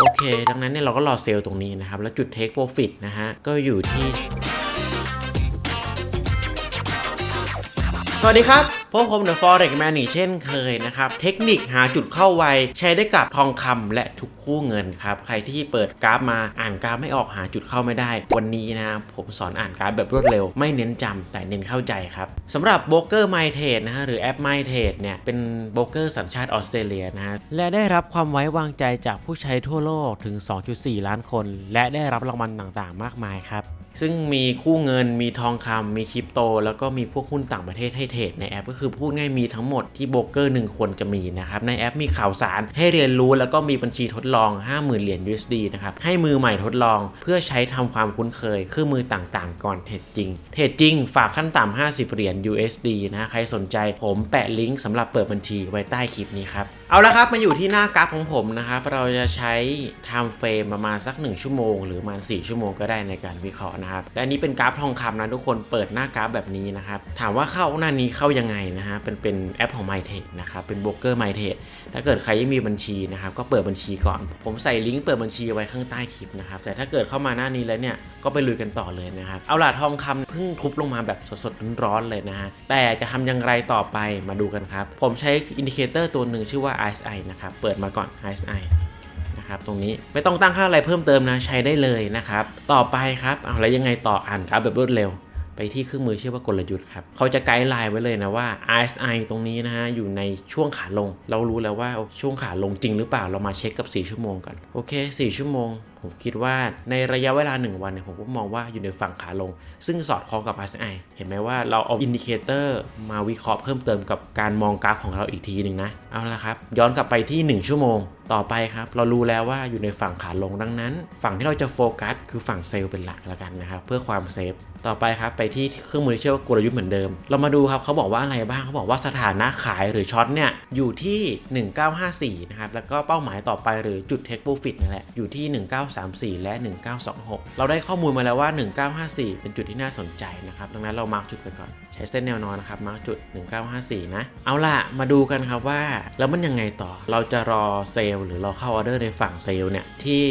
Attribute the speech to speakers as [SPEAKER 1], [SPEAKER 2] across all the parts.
[SPEAKER 1] โอเค ดังนั้นเนี่ยเราก็รอเซลล์ตรงนี้นะครับ แล้วจุด take profit นะฮะ ก็อยู่ที่ สวัสดีครับพวกผมเดอะฟอเร็กแมนอีกเช่นเคยนะครับ เทคนิคหาจุดเข้าไว ใช้ได้กับทองคำและทุกคู่เงินครับ ใครที่เปิดกราฟมาอ่านกราฟไม่ออกหาจุดเข้าไม่ได้ วันนี้นะผมสอนอ่านกราฟแบบรวดเร็ว ไม่เน้นจำแต่เน้นเข้าใจครับสำหรับโบรกเกอร์ My Trade นะฮะหรือแอป My Trade เนี่ยเป็นโบรกเกอร์สัญชาติออสเตรเลียนะฮะและได้รับความไว้วางใจจากผู้ใช้ทั่วโลกถึง 2.4 ล้านคน และได้รับรางวัลต่างๆ มากมายครับซึ่งมีคู่เงินมีทองคำมีคริปโต แล้วก็มีพวกหุ้นต่างประเทศให้เทรดในแอปก็คือพูดง่ายมีทั้งหมดที่โบรกเกอร์หนึ่งควรจะมีนะครับในแอปมีข่าวสารให้เรียนรู้แล้วก็มีบัญชีทดลอง 50,000 เหรียญ USD นะครับให้มือใหม่ทดลองเพื่อใช้ทำความคุ้นเคยเครื่องมือต่างๆ ก่อนเทรดจริงเทรดจริง ฝากขั้นต่ำ50 เหรียญ USD นะใครสนใจผมแปะลิงก์สำหรับเปิดบัญชีไว้ใต้คลิปนี้ครับเอาละครับมาอยู่ที่หน้ากราฟของผมนะครับเราจะใช้ time frame ประมาณสัก 1 ชั่วโมง หรือประมาณ 4 ชั่วโมงก็ได้ในการวิเคราะห์นะครับและนนี้เป็นกราฟทองคำนะทุกคนเปิดหน้ากราฟแบบนี้นะครับถามว่าเข้าหน้านี้เข้ายังไงนะฮะเป็นเป็นแอปของ MyTrade นะครับเป็นโบรกเกอร์ MyTrade ถ้าเกิดใครยังมีบัญชีนะครับก็เปิดบัญชีก่อน ผมใส่ลิงก์เปิดบัญชีไว้ข้างใต้คลิปนะครับแต่ถ้าเกิดเข้ามาหน้านี้แล้วเนี่ยก็ไปลุยกันต่อเลยนะครับเอาล่ะทองคำเพิ่งทุบลงมาแบบสดๆร้อนๆเลยนะฮะแต่จะทำอย่างไรต่อไปมาดูกันครับ ผมใช้อินดิเคเตอร์ตัวหนึ่งชื่อว่า RSI นะครับเปิดมาก่อน RSI นะครับตรงนี้ไม่ต้องตั้งค่าอะไรเพิ่มเติมนะใช้ได้เลยนะครับ ต่อไปครับเอาแล้วยังไงต่ออ่านกราฟแบบรวดเร็ว ไปที่เครื่องมือชื่อว่ากลยุทธ์ครับเขาจะไกด์ไลน์ไว้เลยนะว่า RSI ตรงนี้นะฮะอยู่ในช่วงขาลง เรารู้แล้วว่าช่วงขาลงจริงหรือเปล่าเรามาเช็คกับ 4 ชั่วโมงก่อนโอเค 4 ชั่วโมงผมคิดว่าในระยะเวลา 1 วันเนี่ยผมก็มองว่าอยู่ในฝั่งขาลง ซึ่งสอดคล้องกับ RSI เห็นไหมว่าเราเอาอินดิเคเตอร์มาวิเคราะห์เพิ่มเติมกับการมองกราฟของเราอีกทีหนึ่งนะ เอาละครับ ย้อนกลับไปที่ 1 ชั่วโมง ต่อไปครับ เรารู้แล้วว่าอยู่ในฝั่งขาลงดังนั้น ฝั่งที่เราจะโฟกัสคือฝั่งเซลล์เป็นหลักแล้วกันนะครับเพื่อความเซฟต่อไปครับไปที่เครื่องมือที่ชื่อว่ากลยุทธ์เหมือนเดิม เรามาดูครับเขาบอกว่าอะไรบ้างเขาบอกว่าสถานะขายหรือช็อตเนี่ยอยู่ที่ 1954นะครับแล้วก็เป้าหมายต่อไปหรือจุด take profit นั่นแหละอยู่ที่1934 และ 1926 เราได้ข้อมูลมาแล้วว่า 1954 เป็นจุดที่น่าสนใจนะครับดังนั้นเรามาร์กจุดไปก่อน ใช้เส้นแนวนอนนะครับมาร์กจุด 1954 นะ เอาล่ะ มาดูกันครับว่า แล้วมันยังไงต่อเราจะรอเซลล์หรือเราเข้าออเดอร์ในฝั่งเซลล์เนี่ยที่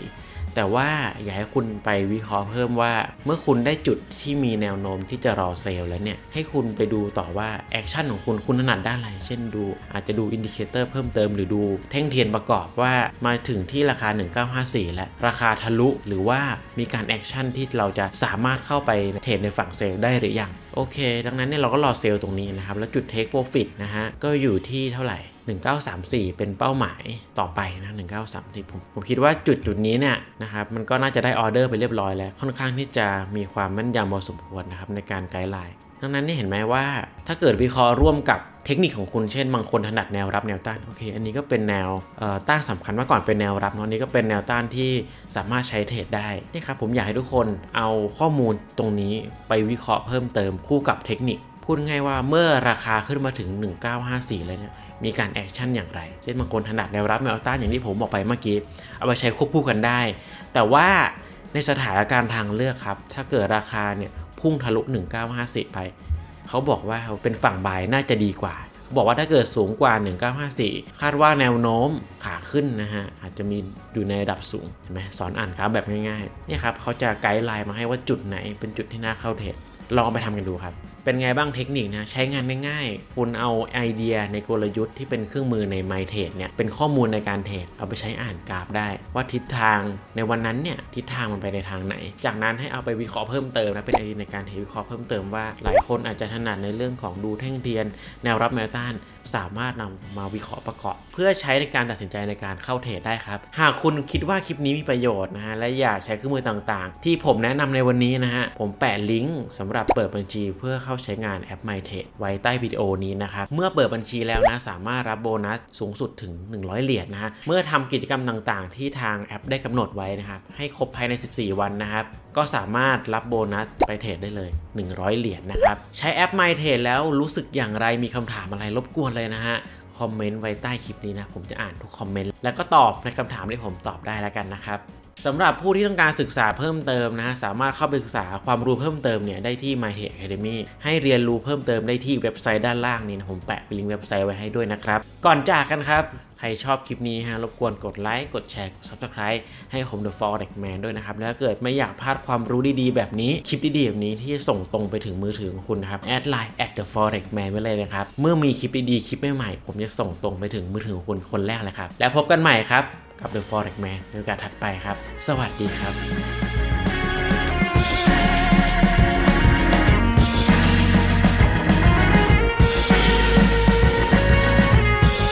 [SPEAKER 1] 1954 แต่ว่าอยากให้คุณไปวิเคราะห์เพิ่มว่า เมื่อคุณได้จุดที่มีแนวโน้มที่จะรอเซลล์แล้วเนี่ย ให้คุณไปดูต่อว่าแอคชั่นของคุณคุณถนัดด้านอะไร เช่นดู อาจจะดูอินดิเคเตอร์เพิ่มเติมหรือดูแท่งเทียนประกอบว่ามาถึงที่ราคา 1954 แล้วราคาทะลุหรือว่ามีการแอคชั่นที่เราจะสามารถเข้าไปเทรดในฝั่งเซลล์ได้หรือยังโอเค ดังนั้นเนี่ยเราก็รอเซลล์ตรงนี้นะครับ แล้วจุด take profit นะฮะ ก็อยู่ที่เท่าไหร่1934 เป็นเป้าหมายต่อไปนะ1934ผมผมคิดว่าจุดจุดนี้เนี่ยนะครับมันก็น่าจะได้ออเดอร์ไปเรียบร้อยแล้วค่อนข้างที่จะมีความแม่นยำพอสมควรนะครับในการไกด์ไลน์ดังนั้นนี่เห็นไหมว่า ถ้าเกิดวิเคราะห์ร่วมกับเทคนิคของคุณเช่นบางคนถนัดแนวรับแนวต้านโอเค อันนี้ก็เป็นแนวต้านสำคัญมาก่อนเป็นแนวรับเนาะอันนี้ก็เป็นแนวต้านที่สามารถใช้เทรดได้นี่ครับผมอยากให้ทุกคนเอาข้อมูลตรงนี้ไปวิเคราะห์เพิ่มเติมคู่กับเทคนิค พูดง่ายว่าเมื่อราคาขึ้นมาถึง 1954แล้วเนี่ยมีการแอคชั่นอย่างไร เช่นบางคนถนัดแนวรับแนวต้านอย่างที่ผมบอกไปเมื่อกี้ เอาไปใช้ควบคู่กันได้ แต่ว่าในสถานการณ์ทางเลือกครับ ถ้าเกิดราคาเนี่ยพุ่งทะลุ 1950 ไป เขาบอกว่าเป็นฝั่งบายน่าจะดีกว่า บอกว่าถ้าเกิดสูงกว่า 1954 คาดว่าแนวโน้มขาขึ้นนะฮะ อาจจะมีอยู่ในระดับสูงเห็นไหมสอนอ่านกราฟแบบง่ายๆ นี่ครับเขาจะไกด์ไลน์มาให้ว่าจุดไหนเป็นจุดที่น่าเข้าเทรดลองไปทำกันดูครับเป็นไงบ้างเทคนิคนะใช้งานง่ายๆ คุณเอาไอเดียในกลยุทธ์ที่เป็นเครื่องมือใน My t r a d e เนี่ยเป็นข้อมูลในการเทรดเอาไปใช้อ่านกราฟได้ ว่าทิศทางในวันนั้นเนี่ยทิศทางมันไปในทางไหน จากนั้นให้เอาไปวิเคราะห์เพิ่มเติมนะเป็นไอเดียในการเทรดวิเคราะห์เพิ่มเติมว่า หลายคนอาจจะถนัดในเรื่องของดูแท่งเทียน แนวรับแนวต้านสามารถนำมาวิเคราะห์ประกอบ เพื่อใช้ในการตัดสินใจในการเข้าเทรดได้ครับ หากคุณคิดว่าคลิปนี้มีประโยชน์นะฮะและอยากใช้เครื่องมือต่างๆ ที่ผมแนะนำในวันนี้นะฮะผมแปะลิงก์สำหรับเปิดบัญชีเพื่อเข้าใช้งานแอป MyTrade ไว้ใต้วิดีโอนี้นะครับ เมื่อเปิดบัญชีแล้วนะ สามารถรับโบนัสสูงสุดถึง 100 เหรียญนะฮะ เมื่อทำกิจกรรมต่างๆ ที่ทางแอปได้กำหนดไว้นะครับ ให้ครบภายใน 14 วันนะครับ ก็สามารถรับโบนัสไปเทรดได้เลย 100 เหรียญนะครับ ใช้แอป MyTrade แล้วรู้สึกอย่างไร มีคำถามอะไรรบกวนเลยนะฮะคอมเมนต์ไว้ใต้คลิปนี้นะ ผมจะอ่านทุกคอมเมนต์แล้วก็ตอบในคำถามที่ผมตอบได้แล้วกันนะครับ สำหรับผู้ที่ต้องการศึกษาเพิ่มเติมนะสามารถเข้าไปศึกษาความรู้เพิ่มเติมเนี่ยได้ที่ My Tech Academy ให้เรียนรู้เพิ่มเติมได้ที่เว็บไซต์ด้านล่างนี้นะผมแปะลิงก์เว็บไซต์ไว้ให้ด้วยนะครับ ก่อนจากกันครับ ใครชอบคลิปนี้ฮะรบกวนกดไลค์ กดแชร์ กด subscribe ให้ผม The Forex Man ด้วยนะครับ แล้วถ้าเกิดไม่อยากพลาดความรู้ดีๆ แบบนี้คลิปดีๆ แบบนี้ที่จะส่งตรงไปถึงมือถือของคุณนะครับแอดไลน์ at the forex man ไว้เลยนะครับ เมื่อมีคลิปดีๆ คลิปใหม่ๆ ผมจะส่งตรงไปถึงมือถือของคุณคนแรกเลยครับ แล้วพบกันใหม่ครับกับ The Forex Man ในโอกาสถัดไปครับ สวัสดีครับ